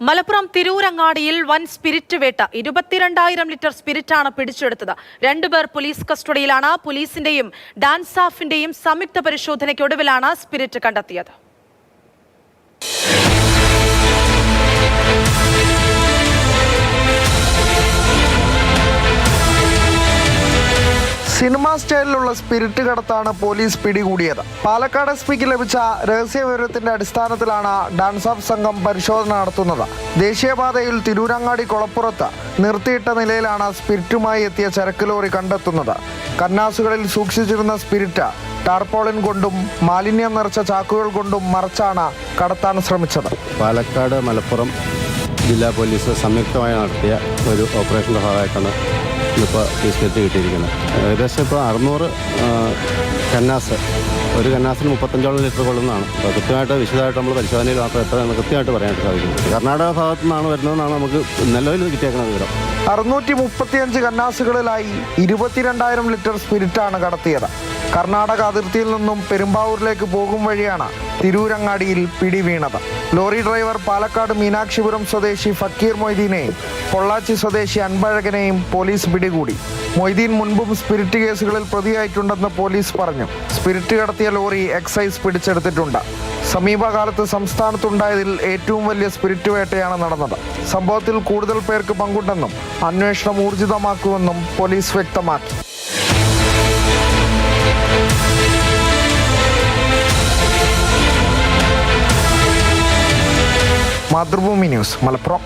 മലപ്പുറം തിരൂരങ്ങാടിയിൽ വൻ സ്പിരിറ്റ് വേട്ട. ഇരുപത്തിരണ്ടായിരം ലിറ്റർ സ്പിരിറ്റാണ് പിടിച്ചെടുത്തത്. രണ്ടുപേർ പോലീസ് കസ്റ്റഡിയിലാണ് പോലീസിന്റെയും ഡാൻസാഫിന്റെയും സംയുക്ത പരിശോധനയ്ക്കൊടുവിലാണ് സ്പിരിറ്റ് കണ്ടെത്തിയത്. സിനിമാ സ്റ്റൈലിലുള്ള സ്പിരിറ്റ് കടത്താണ് പോലീസ് പിടികൂടിയത്. പാലക്കാട് എസ് പിക്ക് ലഭിച്ച രഹസ്യ വിവരത്തിന്റെ അടിസ്ഥാനത്തിലാണ് ഡാൻസ് ഓഫ് സംഘം പരിശോധന നടത്തുന്നത്. ദേശീയപാതയിൽ തിരൂരങ്ങാടി കൊളപ്പുറത്ത് നിർത്തിയിട്ട നിലയിലാണ് സ്പിരിറ്റുമായി എത്തിയ ചരക്ക് ലോറി കണ്ടെത്തുന്നത്. കന്നാസുകളിൽ സൂക്ഷിച്ചിരുന്ന സ്പിരിറ്റ് ടാർപോളിൻ കൊണ്ടും മാലിന്യം നിറച്ച ചാക്കുകൾ കൊണ്ടും മറച്ചാണ് കടത്താൻ ശ്രമിച്ചത്. പാലക്കാട് മലപ്പുറം ജില്ലാ പോലീസ് സംയുക്തമായി നടത്തിയ ഒരു ഓപ്പറേഷന്റെ ഭാഗമായിട്ടാണ് ഇന്നിപ്പോൾ ബിസ്ക്കറ്റ് കിട്ടിയിരിക്കുന്നത്. ഏകദേശം ഇപ്പോൾ അറുന്നൂറ് കന്നാസ് ഒരു കന്നാസിന് മുപ്പത്തഞ്ചോളം ലിറ്റർ കൊള്ളുന്നതാണ്. അപ്പോൾ കൃത്യമായിട്ട് വിശദമായിട്ട് നമ്മൾ പരിശോധനയിൽ മാത്രം എത്രയെന്ന് കൃത്യമായിട്ട് പറയാനായിട്ട് സാധിക്കുന്നത് കർണാടക ഭാഗത്തു നിന്നാണ് വരുന്നതെന്നാണ് നമുക്ക് നിലവിൽ കിട്ടിയേക്കുന്ന വിവരം. അറുന്നൂറ്റി മുപ്പത്തിയഞ്ച് കന്നാസുകളിലായി ഇരുപത്തിരണ്ടായിരം ലിറ്റർ സ്പിരിറ്റാണ് കടത്തിയത്. കർണാടക അതിർത്തിയിൽ നിന്നും പെരുമ്പാവൂരിലേക്ക് പോകും വഴിയാണ് തിരൂരങ്ങാടിയിൽ പിടി വീണത് ലോറി ഡ്രൈവർ പാലക്കാട് മീനാക്ഷിപുരം സ്വദേശി ഫക്കീർ മൊയ്തീനെയും പൊള്ളാച്ചി സ്വദേശി അൻപഴകനെയും പോലീസ് പിടികൂടി. മൊയ്തീൻ മുൻപും സ്പിരിറ്റ് കേസുകളിൽ പ്രതിയായിട്ടുണ്ടെന്ന് പോലീസ് പറഞ്ഞു. സ്പിരിറ്റ് കടത്തിയ ലോറി എക്സൈസ് പിടിച്ചെടുത്തിട്ടുണ്ട്. സമീപകാലത്ത് സംസ്ഥാനത്തുണ്ടായതിൽ ഏറ്റവും വലിയ സ്പിരിറ്റ് വേട്ടയാണ് നടന്നത്. സംഭവത്തിൽ കൂടുതൽ പേർക്ക് പങ്കുണ്ടെന്നും അന്വേഷണം ഊർജിതമാക്കുമെന്നും പോലീസ് വ്യക്തമാക്കി. മാതൃഭൂമി ന്യൂസ് മലപ്പുറം.